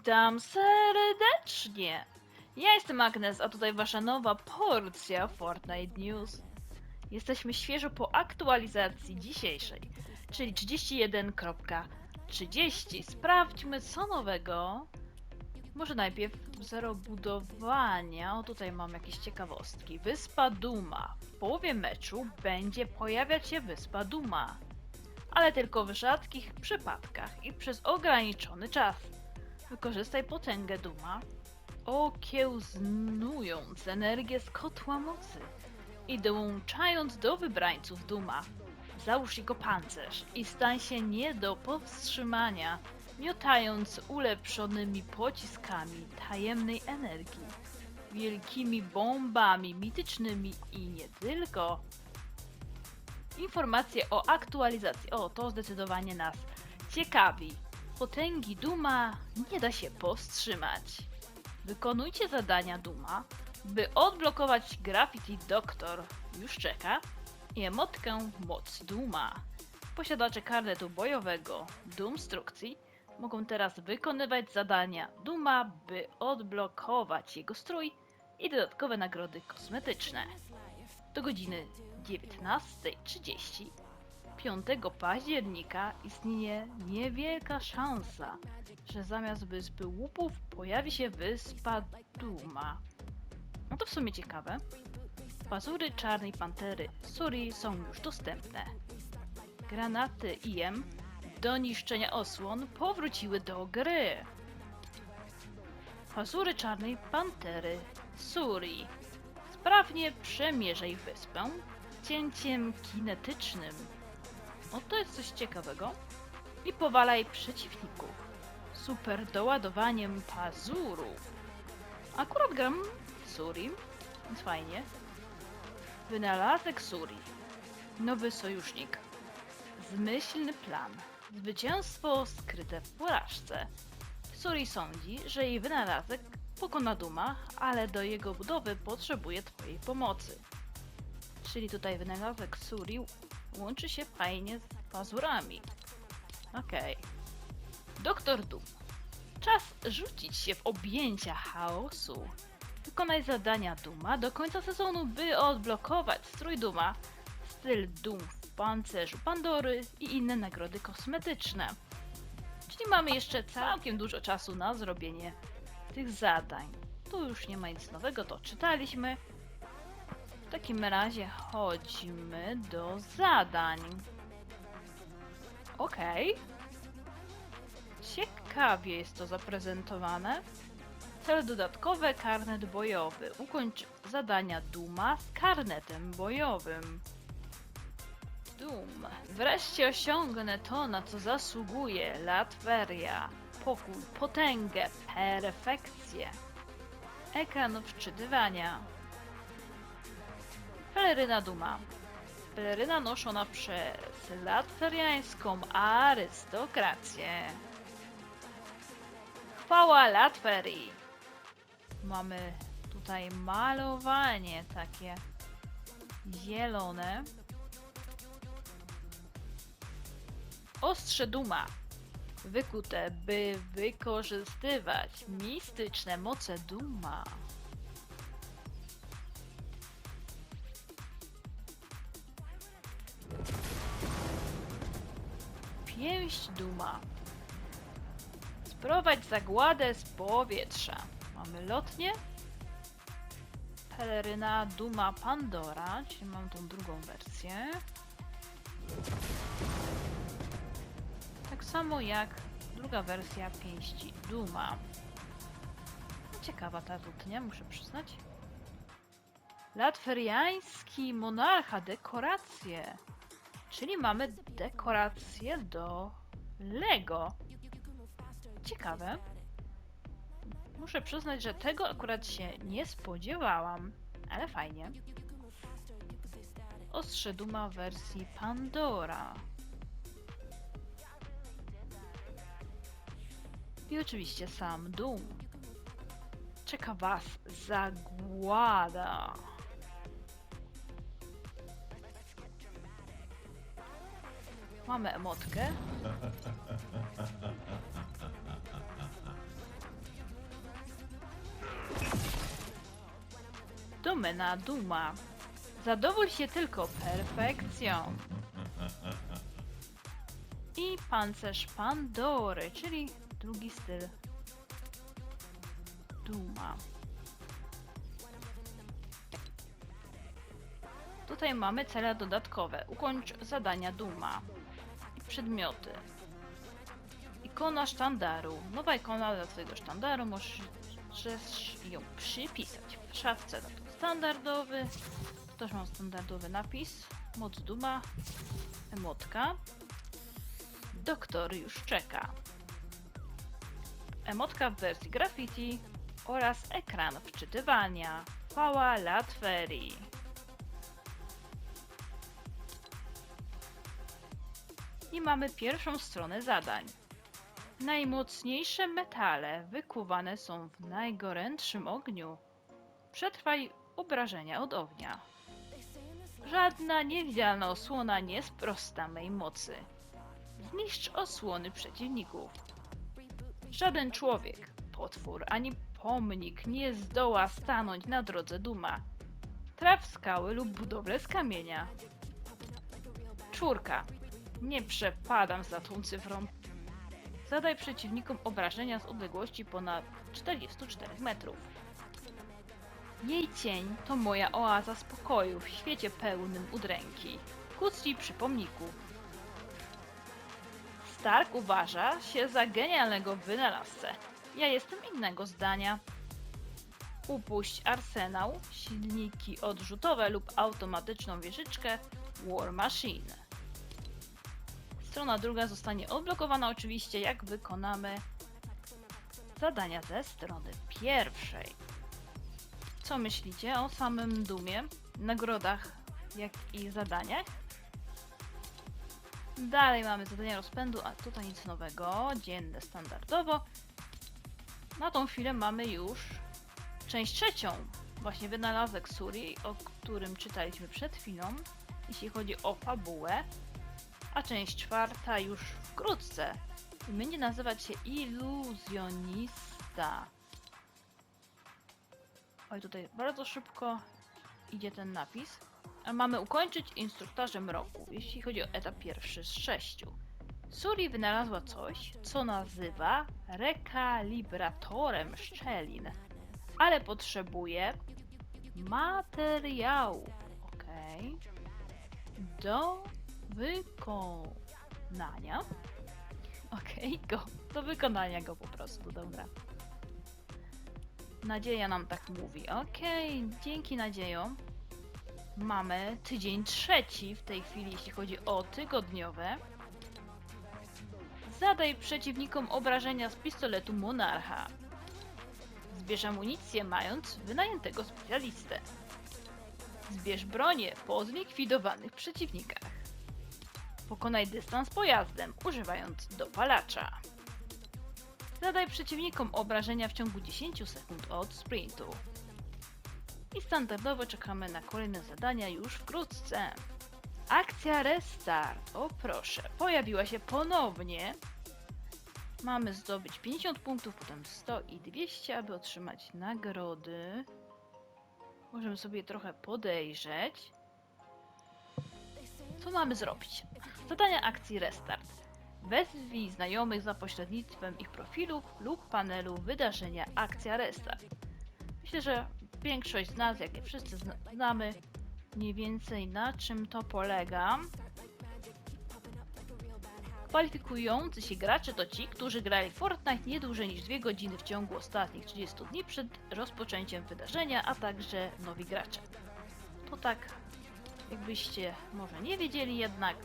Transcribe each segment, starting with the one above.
Witam serdecznie! Ja jestem Agnes, a tutaj wasza nowa porcja Fortnite News. Jesteśmy świeżo po aktualizacji dzisiejszej, czyli 31.30. Sprawdźmy co nowego. Może najpierw zero budowania. O, tutaj mam jakieś ciekawostki. Wyspa Duma. W połowie meczu będzie pojawiać się Wyspa Duma. Ale tylko w rzadkich przypadkach i przez ograniczony czas. Wykorzystaj potęgę Duma, okiełznując energię z kotła mocy i dołączając do wybrańców Duma. Załóż jego pancerz i stań się nie do powstrzymania, miotając ulepszonymi pociskami tajemnej energii, wielkimi bombami mitycznymi i nie tylko. Informacje o aktualizacji. O, to zdecydowanie nas ciekawi. Potęgi Duma nie da się powstrzymać. Wykonujcie zadania Duma, by odblokować Graffiti Doctor. Już czeka. I emotkę Moc Duma. Posiadacze karnetu bojowego Doomstrukcji mogą teraz wykonywać zadania Duma, by odblokować jego strój i dodatkowe nagrody kosmetyczne. Do godziny 19.30 5 października istnieje niewielka szansa, że zamiast wyspy łupów pojawi się wyspa Duma. No to w sumie ciekawe. Pazury czarnej pantery Suri są już dostępne. Granaty IM do niszczenia osłon powróciły do gry. Pazury czarnej pantery Suri. Sprawnie przemierzaj wyspę cięciem kinetycznym. O, to jest coś ciekawego. I powalaj przeciwników. Super doładowaniem pazurów. Akurat gram Suri, więc fajnie. Wynalazek Suri. Nowy sojusznik. Zmyślny plan. Zwycięstwo skryte w porażce. Suri sądzi, że jej wynalazek pokona Duma, ale do jego budowy potrzebuje twojej pomocy. Czyli tutaj wynalazek Suri łączy się fajnie z pazurami. Okej. Doktor Doom. Czas rzucić się w objęcia chaosu. Wykonaj zadania Duma do końca sezonu, by odblokować strój Duma, styl Doom w pancerzu Pandory i inne nagrody kosmetyczne. Czyli mamy jeszcze całkiem dużo czasu na zrobienie tych zadań. Tu już nie ma nic nowego, to czytaliśmy. W takim razie chodźmy do zadań. Okej. Ciekawie jest to zaprezentowane. Cel dodatkowe, karnet bojowy. Ukończ zadania Duma z karnetem bojowym. Dum. Wreszcie osiągnę to, na co zasługuje Latveria. Pokój, potęgę, perfekcję. Ekran wczytywania. Peleryna Duma. Peleryna noszona przez latweriańską arystokrację. Chwała Latwerii. Mamy tutaj malowanie takie zielone. Ostrze Duma. Wykute, by wykorzystywać mistyczne moce Duma. Pięść Duma. Sprowadź zagładę z powietrza. Mamy lotnie. Peleryna Duma Pandora, czyli mam tą drugą wersję. Tak samo jak druga wersja pięści Duma. Ciekawa ta lutnia, muszę przyznać. Latweriański monarcha, dekoracje. Czyli mamy dekoracje do Lego. Ciekawe. Muszę przyznać, że tego akurat się nie spodziewałam, ale fajnie. Ostrze Duma wersji Pandora. I oczywiście sam Doom. Czeka Was zagłada. Mamy emotkę. Domena Duma. Zadowól się tylko perfekcją. I pancerz Pandory, czyli drugi styl. Duma. Tutaj mamy cele dodatkowe. Ukończ zadania Duma. Przedmioty. Ikona sztandaru. Nowa ikona dla twojego sztandaru. Możesz ją przypisać. W szafce na standardowy. Też mam standardowy napis. Moc Duma. Emotka. Doktor już czeka. Emotka w wersji graffiti oraz ekran wczytywania. Chwała Latverii. I mamy pierwszą stronę zadań. Najmocniejsze metale wykuwane są w najgorętszym ogniu. Przetrwaj obrażenia od ognia. Żadna niewidzialna osłona nie sprosta mej mocy. Zniszcz osłony przeciwników. Żaden człowiek, potwór ani pomnik nie zdoła stanąć na drodze duma. Traf skały lub budowlę z kamienia. Czwórka. Nie przepadam za tą cyfrą. Zadaj przeciwnikom obrażenia z odległości ponad 44 metrów. Jej cień to moja oaza spokoju w świecie pełnym udręki. Kucli przy pomniku. Stark uważa się za genialnego wynalazcę. Ja jestem innego zdania. Upuść arsenał, silniki odrzutowe lub automatyczną wieżyczkę War Machine. Strona druga zostanie odblokowana oczywiście, jak wykonamy zadania ze strony pierwszej. Co myślicie o samym Dumie, nagrodach, jak i zadaniach? Dalej mamy zadania rozpędu, a tutaj nic nowego, dzienne standardowo. Na tą chwilę mamy już część trzecią, właśnie wynalazek Suri, o którym czytaliśmy przed chwilą, jeśli chodzi o fabułę a część czwarta już wkrótce. Będzie nazywać się Iluzjonista. Oj, tutaj bardzo szybko idzie ten napis. A mamy ukończyć instruktarzem roku, jeśli chodzi o etap pierwszy z sześciu. Suri wynalazła coś, co nazywa rekalibratorem szczelin, ale potrzebuje materiałów. Ok. Do wykonania. Okej, go. Do wykonania go po prostu, dobra. Nadzieja nam tak mówi. Okej, dzięki nadzieją. Mamy tydzień trzeci w tej chwili, jeśli chodzi o tygodniowe. Zadaj przeciwnikom obrażenia z pistoletu Monarcha. Zbierz amunicję mając wynajętego specjalistę. Zbierz bronię po zlikwidowanych przeciwnikach. Pokonaj dystans pojazdem, używając dopalacza. Zadaj przeciwnikom obrażenia w ciągu 10 sekund od sprintu. I standardowo czekamy na kolejne zadania już wkrótce. Akcja Restart, o proszę, pojawiła się ponownie. Mamy zdobyć 50 punktów, potem 100 i 200, aby otrzymać nagrody. Możemy sobie trochę podejrzeć. Co mamy zrobić? Zadania akcji Restart. Wezwij znajomych za pośrednictwem ich profilów lub panelu wydarzenia Akcja Restart. Myślę, że większość z nas, jak i wszyscy zna znamy, mniej więcej na czym to polega. Kwalifikujący się gracze to ci, którzy grali Fortnite nie dłużej niż 2 godziny w ciągu ostatnich 30 dni przed rozpoczęciem wydarzenia, a także nowi gracze. To tak, jakbyście może nie wiedzieli jednak,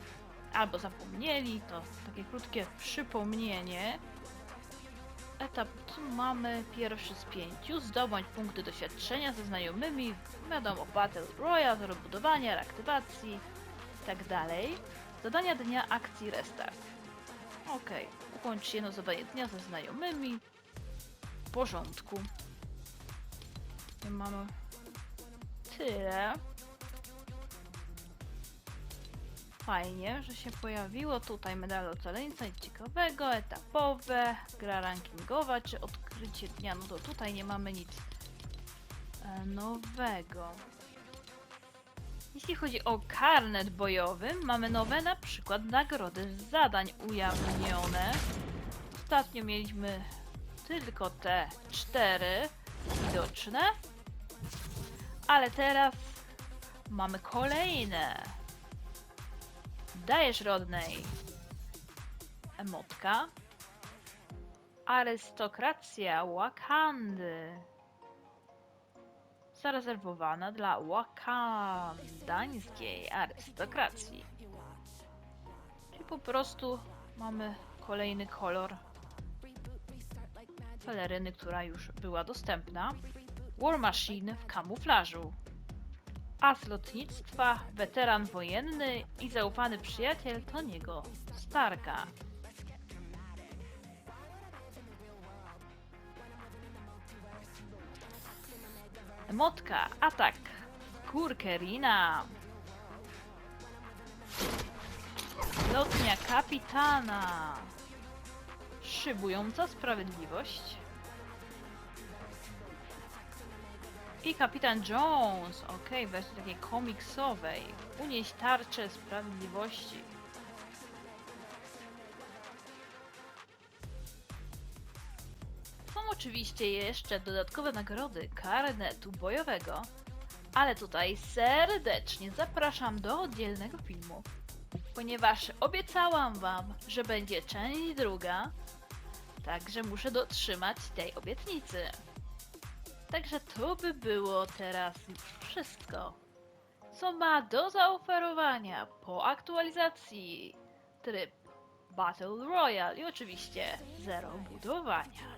albo zapomnieli, to takie krótkie przypomnienie. Etap tu mamy pierwszy z pięciu. Zdobądź punkty doświadczenia ze znajomymi. Wiadomo, Battle Royale, rozbudowania, reaktywacji itd. Zadania dnia akcji Restart. Ok, ukończ jedno zadanie dnia ze znajomymi. W porządku. Mamy tyle. Fajnie, że się pojawiło tutaj medal ocaleńca i ciekawego, etapowe, gra rankingowa czy odkrycie dnia. No to tutaj nie mamy nic e, nowego? Jeśli chodzi o karnet bojowy, mamy nowe na przykład nagrody z zadań ujawnione. Ostatnio mieliśmy tylko te cztery widoczne, ale teraz mamy kolejne. Dajesz rodnej emotka. Arystokracja Wakandy. Zarezerwowana dla wakandańskiej arystokracji. Czyli po prostu mamy kolejny kolor peleryny, która już była dostępna. War Machine w kamuflażu. As lotnictwa, weteran wojenny i zaufany przyjaciel Toniego Starka. Emotka, atak, kurkerina. Lotnia kapitana. Szybująca sprawiedliwość. I kapitan Jones, okej, w wersji takiej komiksowej. Unieść tarczę sprawiedliwości. Są oczywiście jeszcze dodatkowe nagrody karnetu bojowego, ale tutaj serdecznie zapraszam do oddzielnego filmu, ponieważ obiecałam wam, że będzie część druga, także muszę dotrzymać tej obietnicy. Także to by było teraz już wszystko, co ma do zaoferowania po aktualizacji tryb Battle Royale i oczywiście zero budowania.